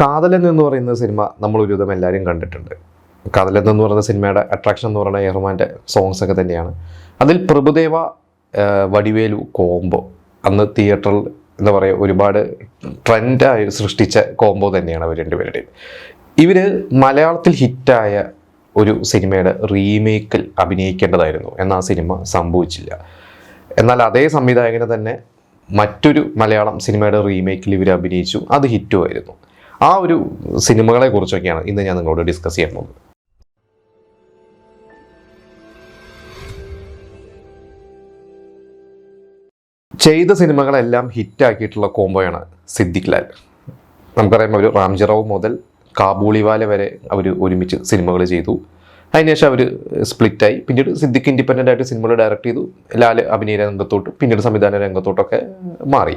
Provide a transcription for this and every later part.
കാതലൻ എന്ന് പറയുന്ന സിനിമ നമ്മൾ ഒരുവിധം എല്ലാവരും കണ്ടിട്ടുണ്ട്. കാതലൻ എന്ന് പറയുന്ന സിനിമയുടെ അട്രാക്ഷൻ എന്ന് പറയുന്ന എഹ്റമാന്റെ സോങ്സ് ഒക്കെ തന്നെയാണ്. അതിൽ പ്രഭുദേവ വടിവേലു കോംബോ അന്ന് തിയേറ്ററിൽ എന്താ പറയുക ഒരുപാട് ട്രെൻഡായി സൃഷ്ടിച്ച കോംബോ തന്നെയാണ് അവർ രണ്ടുപേരുടെയും. ഇവർ മലയാളത്തിൽ ഹിറ്റായ ഒരു സിനിമയുടെ റീമേക്കിൽ അഭിനയിക്കേണ്ടതായിരുന്നു. എന്നാൽ ആ സിനിമ സംഭവിച്ചില്ല. എന്നാൽ അതേ സംവിധായകന് തന്നെ മറ്റൊരു മലയാളം സിനിമയുടെ റീമേക്കിൽ ഇവർ അഭിനയിച്ചു. അത് ഹിറ്റുമായിരുന്നു. ആ ഒരു സിനിമകളെ കുറിച്ചൊക്കെയാണ് ഇന്ന് ഞാൻ നിങ്ങളോട് ഡിസ്കസ് ചെയ്യാൻ പോകുന്നത്. ചെയ്ത സിനിമകളെല്ലാം ഹിറ്റാക്കിയിട്ടുള്ള കോംബോയാണ് സിദ്ദിഖ് ലാൽ. നമുക്കറിയാം അവർ റാംജിറാവ് മുതൽ കാബൂളിവാല വരെ അവർ ഒരുമിച്ച് സിനിമകൾ ചെയ്തു. അതിനുശേഷം അവർ സ്പ്ലിറ്റായി പിന്നീട് സിദ്ദിഖ് ഇൻഡിപെൻഡന്റ് ആയിട്ട് സിനിമകൾ ഡയറക്റ്റ് ചെയ്തു. ലാൽ അഭിനയ രംഗത്തോട്ട് പിന്നീട് സംവിധാന രംഗത്തോട്ടൊക്കെ മാറി.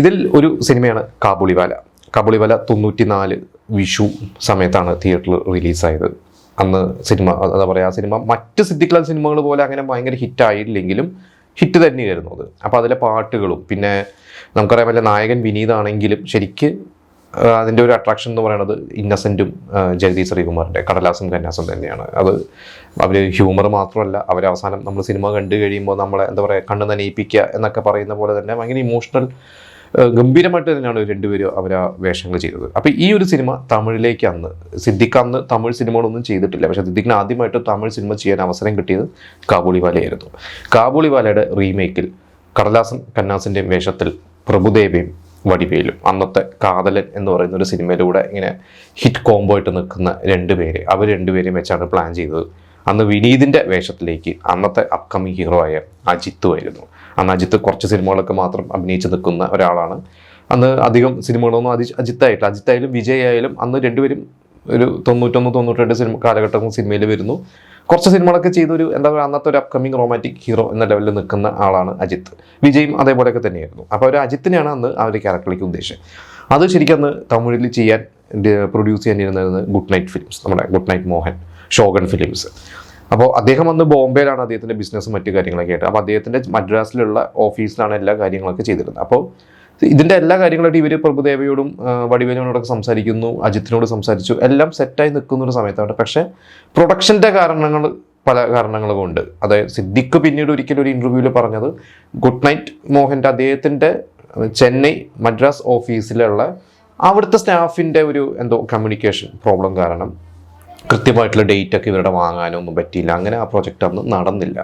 ഇതിൽ ഒരു സിനിമയാണ് കാബൂളിവാല കാബൂളിവാല തൊണ്ണൂറ്റി നാല് വിഷു സമയത്താണ് തിയേറ്ററിൽ റിലീസായത് അന്ന് സിനിമ എന്താ പറയുക ആ സിനിമ മറ്റ് സിദ്ധിക്കലാൽ ലാൽ സിനിമകൾ പോലെ അങ്ങനെ ഭയങ്കര ഹിറ്റായില്ലെങ്കിലും ഹിറ്റ് തന്നെയായിരുന്നു അത്. അപ്പോൾ അതിലെ പാട്ടുകളും പിന്നെ നമുക്കറിയാം വല്ല നായകൻ വിനീതാണെങ്കിലും ശരിക്ക് അതിന്റെ ഒരു അട്രാക്ഷൻ എന്ന് പറയുന്നത് ഇന്നസെന്റും ജഗതി ശ്രീകുമാറിന്റെ കടലാസും കന്യാസും തന്നെയാണ്. അത് അവർ ഹ്യൂമർ മാത്രമല്ല അവരവസാനം നമ്മൾ സിനിമ കണ്ടു കഴിയുമ്പോൾ നമ്മളെ എന്താ പറയുക കണ്ണ് നനയിപ്പിക്കുക എന്നൊക്കെ പറയുന്ന പോലെ തന്നെ ഭയങ്കര ഇമോഷണൽ ഗംഭീരമായിട്ട് തന്നെയാണ് രണ്ടുപേരും അവർ ആ വേഷങ്ങൾ ചെയ്തത്. അപ്പോൾ ഈ ഒരു സിനിമ തമിഴിലേക്ക് അന്ന് സിദ്ദിഖ് അന്ന് തമിഴ് സിനിമകളൊന്നും ചെയ്തിട്ടില്ല. പക്ഷെ സിദ്ദിഖിന് ആദ്യമായിട്ട് തമിഴ് സിനിമ ചെയ്യാൻ അവസരം കിട്ടിയത് കാബൂളിവാലയായിരുന്നു. കാബൂളിവാലയുടെ റീമേക്കിൽ കടലാസൻ കന്നാസിന്റെ വേഷത്തിൽ പ്രഭുദേവയും വടിവേലും അന്നത്തെ കാതലൻ എന്ന് പറയുന്ന ഒരു സിനിമയിലൂടെ ഇങ്ങനെ ഹിറ്റ് കോംബോ ആയിട്ട് നിൽക്കുന്ന രണ്ട് പേര് അവർ രണ്ടുപേരെയും വെച്ചാണ് പ്ലാൻ ചെയ്തത്. അന്ന് വിനീതിന്റെ വേഷത്തിലേക്ക് അന്നത്തെ അപ്കമിങ് ഹീറോ ആയ അജിത്തുമായിരുന്നു അന്ന് അജിത്ത് കുറച്ച് സിനിമകളൊക്കെ മാത്രം അഭിനയിച്ച് നിൽക്കുന്ന ഒരാളാണ്. അന്ന് അധികം സിനിമകളൊന്നും അതി അജിത്തായിട്ടില്ല. അജിത്തായാലും വിജയ് ആയാലും അന്ന് രണ്ടുപേരും ഒരു തൊണ്ണൂറ്റൊന്ന് തൊണ്ണൂറ്റിരണ്ട് സിനിമ കാലഘട്ടം സിനിമയിൽ വരുന്നു. കുറച്ച് സിനിമകളൊക്കെ ചെയ്തൊരു എന്താ പറയുക അന്നത്തെ ഒരു അപ്കമിങ് റൊമാന്റിക് ഹീറോ എന്ന ലെവലിൽ നിൽക്കുന്ന ആളാണ് അജിത്ത്. വിജയും അതേപോലെയൊക്കെ തന്നെയായിരുന്നു. അപ്പോൾ ഒരു അജിത്തിനെയാണ് അന്ന് ആ ഒരു ക്യാരക്ടറിലേക്ക് ഉദ്ദേശം അത് ശരിക്കും അന്ന് തമിഴിൽ ചെയ്യാൻ പ്രൊഡ്യൂസ് ചെയ്യാനിരുന്നത് ഗുഡ് നൈറ്റ് ഫിലിംസ് നമ്മുടെ good night Mohan Shogun films അപ്പോൾ അദ്ദേഹം വന്ന് ബോംബെയിലാണ് അദ്ദേഹത്തിന്റെ ബിസിനസ്സും മറ്റു കാര്യങ്ങളൊക്കെ ആയിട്ട്. അപ്പോൾ അദ്ദേഹത്തിന്റെ മദ്രാസിലുള്ള ഓഫീസിലാണ് എല്ലാ കാര്യങ്ങളൊക്കെ ചെയ്തിരുന്നത്. അപ്പോൾ ഇതിന്റെ എല്ലാ കാര്യങ്ങളായിട്ട് ഇവർ പ്രഭുദേവയോടും വടിവേനോടൊക്കെ സംസാരിക്കുന്നു അജിത്തിനോട് സംസാരിച്ചു. എല്ലാം സെറ്റായി നിൽക്കുന്ന ഒരു സമയത്താണ്. പക്ഷേ പ്രൊഡക്ഷന്റെ കാരണങ്ങൾ പല കാരണങ്ങളും ഉണ്ട്. അതായത് സിദ്ദിഖ് പിന്നീട് ഒരിക്കലും ഒരു ഇന്റർവ്യൂവിൽ പറഞ്ഞത് ഗുഡ് നൈറ്റ് മോഹന്റെ അദ്ദേഹത്തിന്റെ ചെന്നൈ മദ്രാസ് ഓഫീസിലുള്ള അവിടുത്തെ സ്റ്റാഫിന്റെ ഒരു എന്തോ കമ്മ്യൂണിക്കേഷൻ പ്രോബ്ലം കാരണം കൃത്യമായിട്ടുള്ള ഡേറ്റ് ഒക്കെ ഇവരുടെ വാങ്ങാനൊന്നും പറ്റിയില്ല. അങ്ങനെ ആ പ്രൊജക്റ്റ് അന്ന് നടന്നില്ല.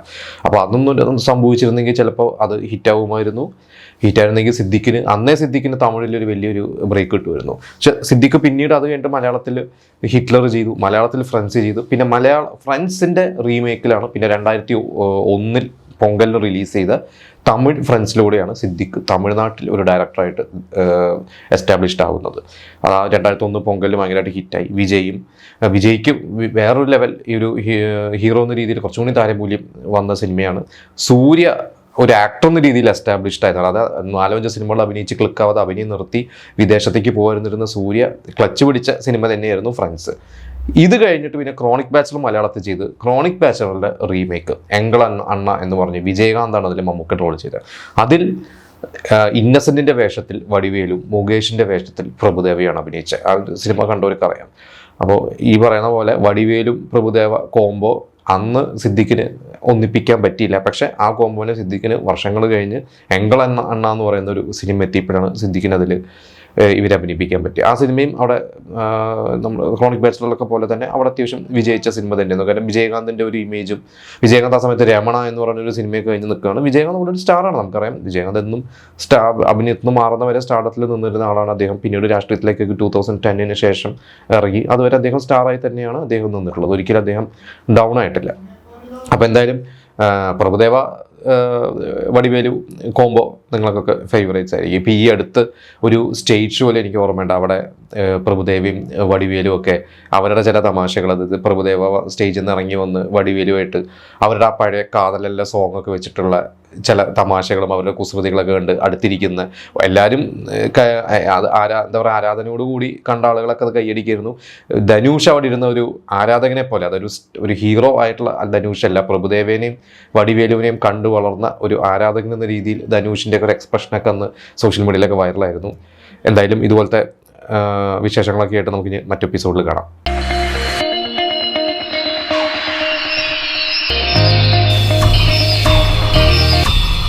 അപ്പോൾ അതൊന്നും സംഭവിച്ചിരുന്നെങ്കിൽ ചിലപ്പോൾ അത് ഹിറ്റാവുമായിരുന്നു ഹിറ്റായിരുന്നെങ്കിൽ സിദ്ദിഖിന് അന്നേ സിദ്ദിഖിന് തമിഴിലൊരു വലിയൊരു ബ്രേക്ക് കിട്ടുമായിരുന്നു. പക്ഷെ സിദ്ദിഖ് പിന്നീട് അത് കഴിഞ്ഞിട്ട് മലയാളത്തിൽ ഹിറ്റ്ലർ ചെയ്തു മലയാളത്തിൽ ഫ്രണ്ട്സ് ചെയ്തു. പിന്നെ മലയാള ഫ്രണ്ട്സിന്റെ റീമേക്കിലാണ് പിന്നെ രണ്ടായിരത്തി ഒന്നിൽ പൊങ്കലിന് റിലീസ് ചെയ്ത തമിഴ് ഫ്രണ്ട്സിലൂടെയാണ് സിദ്ദിഖ് തമിഴ്നാട്ടിൽ ഒരു ഡയറക്ടറായിട്ട് എസ്റ്റാബ്ലിഷ്ഡ് ആവുന്നത്. അത് രണ്ടായിരത്തി ഒന്ന് പൊങ്കലിൽ ഭയങ്കരമായിട്ട് ഹിറ്റായി. വിജയും വിജയ്ക്കും വേറൊരു ലെവൽ ഈ ഒരു ഹീറോ എന്ന രീതിയിൽ കുറച്ചും കൂടി താരമൂല്യം വന്ന സിനിമയാണ്. സൂര്യ ഒരു ആക്ടർ എന്ന രീതിയിൽ എസ്റ്റാബ്ലിഷ്ഡ് ആയതാണ്. അത് നാലഞ്ച് സിനിമകൾ അഭിനയിച്ച് ക്ലിക്കാവാതെ അഭിനയം നിർത്തി വിദേശത്തേക്ക് പോയിരുന്നിരുന്ന സൂര്യ ക്ലച്ച് പിടിച്ച സിനിമ തന്നെയായിരുന്നു ഫ്രണ്ട്സ്. ഇത് കഴിഞ്ഞിട്ട് പിന്നെ ക്രോണിക് ബാച്ചലർ മലയാളത്തിൽ ചെയ്ത് ക്രോണിക് ബാച്ചലറിന്റെ റീമേക്ക് എങ്കൾ അണ്ണ എന്ന് പറഞ്ഞ് വിജയകാന്താണ് അതിൽ മമ്മൂക്ക റോൾ ചെയ്തത്. അതിൽ ഇന്നസെന്റിന്റെ വേഷത്തിൽ വടിവേലും മുകേഷിന്റെ വേഷത്തിൽ പ്രഭുദേവയാണ് അഭിനയിച്ചത്. ആ സിനിമ കണ്ടവർക്ക് അറിയാം. അപ്പോൾ ഈ പറയുന്ന പോലെ വടിവേലും പ്രഭുദേവ കോംബോ അന്ന് സിദ്ദിഖിന് ഒന്നിപ്പിക്കാൻ പറ്റിയില്ല. പക്ഷേ ആ കോംബോനെ സിദ്ദിഖിന് വർഷങ്ങൾ കഴിഞ്ഞ് എങ്കൾ എന്ന അണ്ണ എന്ന് പറയുന്ന ഒരു സിനിമ എത്തിയപ്പോഴാണ് സിദ്ദിഖിന് അതിൽ ഇവരെ അഭിനയിപ്പിക്കാൻ പറ്റി. ആ സിനിമയും അവിടെ നമ്മൾ ക്രോണിക് ബാച്ചിലൊക്കെ പോലെ തന്നെ അവിടെ അത്യാവശ്യം വിജയിച്ച സിനിമ തന്നെയായിരുന്നു. കാരണം വിജയകാന്തിന്റെ ഒരു ഇമേജും വിജയകാന്ത് ആ സമയത്ത് രമണ എന്ന് പറഞ്ഞ ഒരു സിനിമയൊക്കെ കഴിഞ്ഞ് നിൽക്കുകയാണ്. വിജയകാന്ത് ഇവിടെ ഒരു സ്റ്റാറാണ് നമുക്കറിയാം. വിജയകാന്ത് എന്നും സ്റ്റാർ അഭിനയത്തിൽ നിന്ന് മാറുന്ന വരെ സ്റ്റാർഡത്തിൽ നിന്നിരുന്ന ആളാണ് അദ്ദേഹം. പിന്നീട് രാഷ്ട്രീയത്തിലേക്ക് ടൂ തൗസൻഡ് ടെന്നിന് ശേഷം ഇറങ്ങി. അതുവരെ അദ്ദേഹം സ്റ്റാറായി തന്നെയാണ് അദ്ദേഹം നിന്നിട്ടുള്ളത്. ഒരിക്കലും അദ്ദേഹം ഡൗൺ ആയിട്ടില്ല. അപ്പോൾ എന്തായാലും പ്രഭുദേവ വടിവേലു കോംബോ നിങ്ങൾക്കൊക്കെ ഫേവറേറ്റ്സ് ആയിരിക്കും. ഇപ്പോൾ ഈ അടുത്ത് ഒരു സ്റ്റേജ് ഷോയിൽ എനിക്ക് ഓർമ്മയുണ്ട്. അവിടെ പ്രഭുദേവിയും വടിവേലും ഒക്കെ അവരുടെ ചില തമാശകൾ. അത് പ്രഭുദേവ സ്റ്റേജിൽ നിന്ന് ഇറങ്ങി വന്ന് വടിവേലുമായിട്ട് അവരുടെ ആ പഴയ കാതലെല്ലാം സോങ് ഒക്കെ വെച്ചിട്ടുള്ള ചില തമാശകളും അവരുടെ കുസൃതികളൊക്കെ കണ്ട് അടുത്തിരിക്കുന്ന എല്ലാവരും അത് ആരാ എന്താ പറയുക ആരാധനയോടുകൂടി കണ്ട ആളുകളൊക്കെ അത് കൈയടിക്കായിരുന്നു. ധനുഷ് അവിടെ ഇരുന്ന ഒരു ആരാധകനെ പോലെ അതൊരു ഒരു ഹീറോ ആയിട്ടുള്ള ധനുഷ് അല്ല. പ്രഭുദേവേനെയും വടിവേലുവിനെയും കണ്ടു വളർന്ന ഒരു ആരാധകൻ എന്ന രീതിയിൽ ധനുഷിന്റെ ഒരു എക്സ്പ്രഷനൊക്കെ അന്ന് സോഷ്യൽ മീഡിയയിലൊക്കെ വൈറലായിരുന്നു എന്തായാലും ഇതുപോലത്തെ വിശേഷങ്ങളൊക്കെ ആയിട്ട് നമുക്ക് ഇനി മറ്റു എപ്പിസോഡിൽ കാണാം.